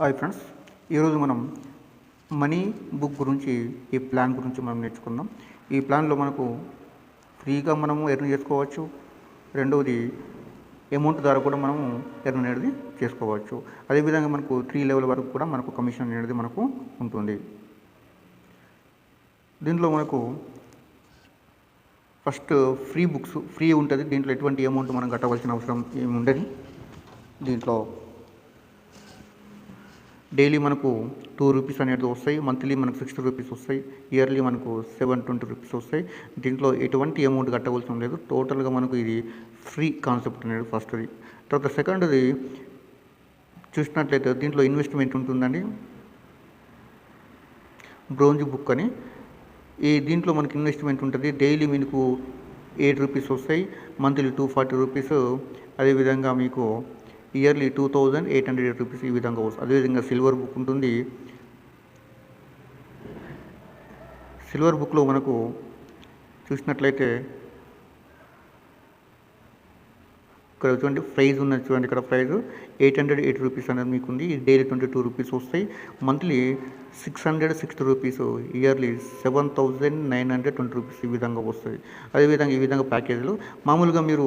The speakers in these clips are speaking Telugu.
హాయ్ ఫ్రెండ్స్ ఈరోజు మనం మనీ బుక్ గురించి ఈ ప్లాన్ గురించి మనం నేర్చుకుందాం. ఈ ప్లాన్లో మనకు ఫ్రీగా మనము ఎర్న్ చేసుకోవచ్చు. రెండవది అమౌంట్ ద్వారా కూడా మనము ఎర్న్ అనేది చేసుకోవచ్చు. అదేవిధంగా మనకు త్రీ లెవెల్ వరకు కూడా మనకు కమిషన్ అనేది మనకు ఉంటుంది. దీంట్లో మనకు ఫస్ట్ ఫ్రీ బుక్స్ ఫ్రీ ఉంటుంది. దీంట్లో ఎటువంటి అమౌంట్ మనం కట్టవలసిన అవసరం ఏమి ఉండదు దీంట్లో డైలీ మనకు టూ రూపీస్ అనేది వస్తాయి మంత్లీ మనకు సిక్స్టీ రూపీస్ వస్తాయి ఇయర్లీ మనకు సెవెన్ ట్వంటీ రూపీస్ వస్తాయి. దీంట్లో ఎటువంటి అమౌంట్ కట్టవలసిన లేదు. టోటల్గా మనకు ఇది ఫ్రీ కాన్సెప్ట్ అనేది ఫస్ట్ది. తర్వాత సెకండ్ది చూసినట్లయితే దీంట్లో ఇన్వెస్ట్మెంట్ ఉంటుందండి. బ్రోంజ్ బుక్ అని. ఈ దీంట్లో మనకి ఇన్వెస్ట్మెంట్ ఉంటుంది. డైలీ మీకు ఎయిట్ రూపీస్ వస్తాయి మంత్లీ టూ ఫార్టీ రూపీస్. అదేవిధంగా మీకు yearly two thousand eight hundred rupees ఈ విధంగా వస్తుంది. అదేవిధంగా సిల్వర్ బుక్ ఉంటుంది. సిల్వర్ బుక్లో మనకు చూసినట్లయితే ఇక్కడ చూడండి ప్రైజ్ ఉన్నది చూడండి ఇక్కడ price eight hundred eight rupees అనేది మీకు ఉంది డైలీ ట్వంటీ టూ రూపీస్ వస్తాయి. Monthly six hundred sixty rupees yearly seven thousand nine hundred twenty rupees ఈ విధంగా వస్తుంది అదేవిధంగా ఈ విధంగా ప్యాకేజీలు. మామూలుగా మీరు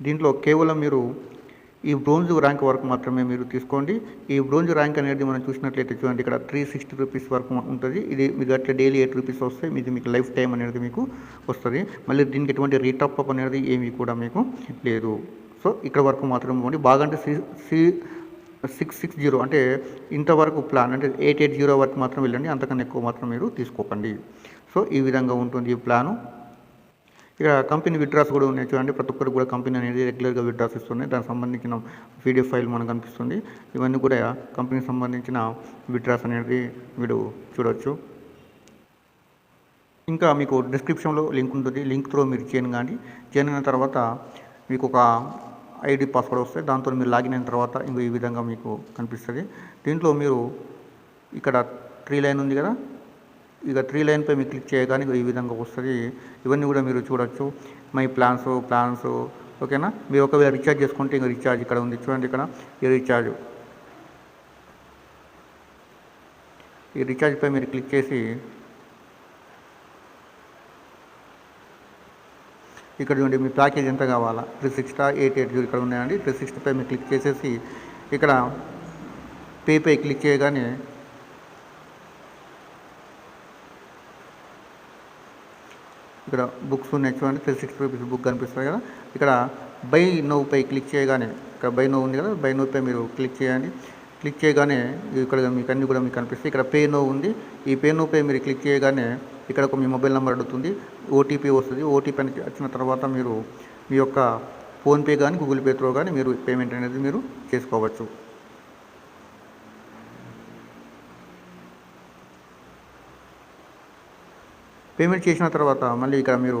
దీంట్లో కేవలం మీరు ఈ బ్రోంజ్ ర్యాంక్ వరకు మాత్రమే మీరు తీసుకోండి. ఈ బ్రోంజ్ ర్యాంక్ అనేది మనం చూసినట్లయితే చూడండి ఇక్కడ త్రీ సిక్స్టీ రూపీస్ వరకు ఉంటుంది. ఇది మీకు అట్లా డైలీ ఎయిట్ రూపీస్ వస్తాయి. ఇది మీకు లైఫ్ టైం అనేది మీకు వస్తుంది. మళ్ళీ దీనికి ఎటువంటి రీటాప్ అప్ అనేది ఏమీ కూడా మీకు లేదు. సో ఇక్కడ వరకు మాత్రమే పోండి బాగా అంటే C C six six zero అంటే ఇంతవరకు ప్లాన్ అంటే ఎయిట్ ఎయిట్ జీరో వరకు మాత్రం వెళ్ళండి. అంతకన్నా ఎక్కువ మాత్రం మీరు తీసుకోకండి. సో ఈ విధంగా ఉంటుంది ఈ ప్లాను ఇక కంపెనీ విడ్రాస్ కూడా ఉన్నాయి చూడండి. ప్రతి ఒక్కరికి కూడా కంపెనీ అనేది రెగ్యులర్గా విడ్రాస్ ఇస్తున్నాయి. దానికి సంబంధించిన వీడియో ఫైల్ మనకు కనిపిస్తుంది. ఇవన్నీ కూడా కంపెనీకి సంబంధించిన విడ్రాస్ అనేది మీరు చూడవచ్చు ఇంకా మీకు డిస్క్రిప్షన్లో లింక్ ఉంటుంది. లింక్ త్రో మీరు చేయను కానీ చేయన్ అయిన తర్వాత మీకు ఒక ఐడి పాస్వర్డ్ వస్తాయి. దాంతో మీరు లాగిన్ అయిన తర్వాత ఇంకో ఈ విధంగా మీకు కనిపిస్తుంది. దీంట్లో మీరు ఇక్కడ త్రీ లైన్ ఉంది కదా? ఇక త్రీ లైన్పై మీరు క్లిక్ చేయగానే ఈ విధంగా వస్తుంది. ఇవన్నీ కూడా మీరు చూడొచ్చు. మై ప్లాన్స్ ప్లాన్స్ ఓకేనా? మీరు ఒకవేళ రీఛార్జ్ చేసుకుంటే ఇంకా రీఛార్జ్ ఇక్కడ ఉంది. చూడండి ఇక్కడ ఈ రీఛార్జ్ ఈ రీఛార్జ్పై మీరు క్లిక్ చేసి ఇక్కడ చూడండి మీ ప్యాకేజ్ ఎంత కావాలా? Three sixty eight eight zero ఇక్కడ ఉన్నాయండి. త్రీ సిక్స్టీపై మీరు క్లిక్ చేసేసి ఇక్కడ పేపై క్లిక్ చేయగానే ఇక్కడ బుక్స్ ఉన్నాయి చూడండి త్రీ సిక్స్టీ రూపీస్ బుక్ కనిపిస్తుంది కదా. ఇక్కడ బై నోపై క్లిక్ చేయగానే ఇక్కడ బై నో ఉంది కదా బై నోపై మీరు క్లిక్ చేయండి. క్లిక్ చేయగానే ఇక్కడ మీకు అన్ని కూడా మీకు కనిపిస్తాయి. ఇక్కడ పే నో ఉంది. ఈ పే నోపై మీరు క్లిక్ చేయగానే ఇక్కడ ఒక మీ మొబైల్ నెంబర్ అడుగుతుంది. ఓటీపీ వస్తుంది. ఓటీపీ అని వచ్చిన తర్వాత మీరు మీ యొక్క ఫోన్పే కానీ గూగుల్ పే త్రో కానీ మీరు పేమెంట్ అనేది మీరు చేసుకోవచ్చు. పేమెంట్ చేసిన తర్వాత మళ్ళీ ఇక్కడ మీరు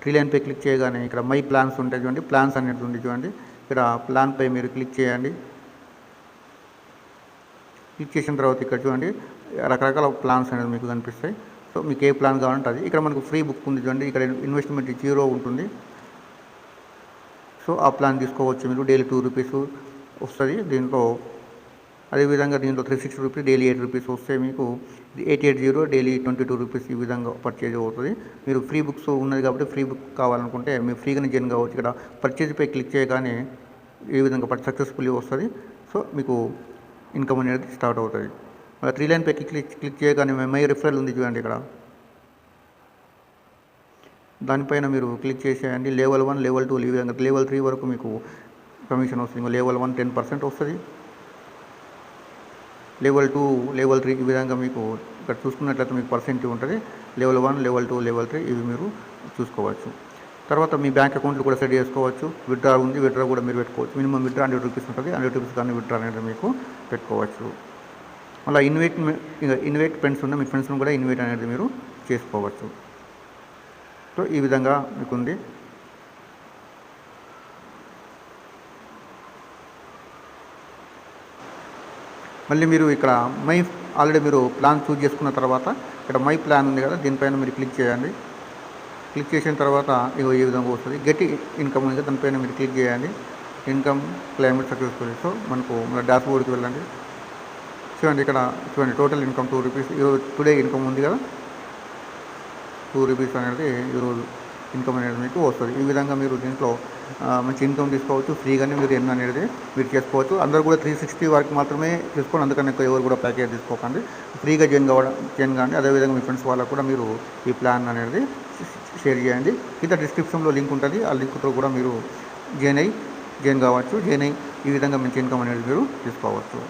ట్రీ లైన్ పై క్లిక్ చేయగానే ఇక్కడ మై ప్లాన్స్ ఉంటాయి చూడండి ప్లాన్స్ అనేది ఉంది చూడండి. ఇక్కడ ప్లాన్ పై మీరు క్లిక్ చేయండి. క్లిక్ చేసిన తర్వాత ఇక్కడ చూడండి రకరకాల ప్లాన్స్ అనేది మీకు కనిపిస్తాయి. సో మీకు ఏ ప్లాన్ కావాలంటే అది. ఇక్కడ మనకు ఫ్రీ బుక్ ఉంది చూడండి ఇక్కడ ఇన్వెస్ట్మెంట్ జీరో ఉంటుంది. సో ఆ ప్లాన్ తీసుకోవచ్చు మీరు. డైలీ టూ రూపీస్ వస్తుంది దీంట్లో. అదేవిధంగా దీంట్లో three sixty rupees daily eight rupees వస్తే మీకు eight eight zero daily twenty two rupees ఈ విధంగా పర్చేజ్ అవుతుంది. మీరు ఫ్రీ బుక్స్ ఉన్నది కాబట్టి ఫ్రీ బుక్ కావాలనుకుంటే మీరు ఫ్రీగానే జైన్ కావచ్చు. ఇక్కడ పర్చేజ్ పై క్లిక్ చేయగానే ఈ విధంగా సక్సెస్ఫుల్లీ వస్తుంది. సో మీకు ఇన్కమ్ అనేది స్టార్ట్ అవుతుంది. మళ్ళీ త్రీ లైన్ పై క్లిక్ క్లిక్ చేయగానే మై రిఫరల్ ఉంది చూడండి ఇక్కడ. దానిపైన మీరు క్లిక్ చేసేయండి. లెవెల్ వన్ లెవెల్ టూ ఈ విధంగా లెవెల్ త్రీ వరకు మీకు కమిషన్ వస్తుంది. లెవెల్ వన్ టెన్ పర్సెంట్ వస్తుంది. లెవెల్ టూ లెవెల్ త్రీ ఈ విధంగా మీకు ఇక్కడ చూసుకున్నట్లయితే మీకు పర్సెంట్ ఉంటుంది. Level one level two level three ఇవి మీరు చూసుకోవచ్చు. తర్వాత మీ బ్యాంక్ అకౌంట్లు కూడా సెట్ చేసుకోవచ్చు. విత్డ్రా ఉంది విత్డ్రా కూడా మీరు పెట్టుకోవచ్చు. మినిమం విత్డ్రా హండ్రెడ్ రూపీస్ ఉంటుంది. హండ్రెడ్ రూపీస్ కానీ విత్డ్రా అనేది మీకు పెట్టుకోవచ్చు. మళ్ళీ ఇన్వైట్ ఇన్వైట్ ఫ్రెండ్స్ ఉన్న మీ ఫ్రెండ్స్ని కూడా ఇన్వైట్ అనేది మీరు చేసుకోవచ్చు. సో ఈ విధంగా మీకు ఉంది మళ్ళీ మీరు ఇక్కడ మై ఆల్రెడీ మీరు ప్లాన్ చూజ్ చేసుకున్న తర్వాత ఇక్కడ మై ప్లాన్ ఉంది కదా దీనిపైన మీరు క్లిక్ చేయండి. క్లిక్ చేసిన తర్వాత ఇగో ఈ విధంగా వస్తుంది. గట్టి ఇన్కమ్ ఉంది దానిపైన మీరు క్లిక్ చేయండి. Income climate successful. సో మనకు మన డాష్ బోర్డ్కి వెళ్ళండి. చూడండి ఇక్కడ చూడండి టోటల్ ఇన్కమ్ టూ రూపీస్. ఈరోజు టుడే ఇన్కమ్ ఉంది కదా. టూ రూపీస్ అనేది ఈరోజు ఇన్కమ్ అనేది మీకు వస్తుంది. ఈ విధంగా మీరు దీంట్లో మంచి ఇన్కమ్ తీసుకోవచ్చు ఫ్రీగానే మీరు ఎన్ అనేది మీరు చేసుకోవచ్చు. అందరూ కూడా త్రీ సిక్స్టీ వరకు మాత్రమే తీసుకోండి. అందుకని ఎక్కువ ఎవరు కూడా ప్యాకేజ్ తీసుకోకండి. ఫ్రీగా జాయిన్ కావడం జాయిన్ కానీ అదేవిధంగా మీ ఫ్రెండ్స్ వాళ్ళకు కూడా మీరు ఈ ప్లాన్ అనేది షేర్ చేయండి. కింద డిస్క్రిప్షన్లో లింక్ ఉంటుంది. ఆ లింక్తో కూడా మీరు జాయిన్ అయ్యి జాయిన్ కావచ్చు. జాయిన్ అయ్యి ఈ విధంగా మంచి ఇన్కమ్ అనేది మీరు తీసుకోవచ్చు.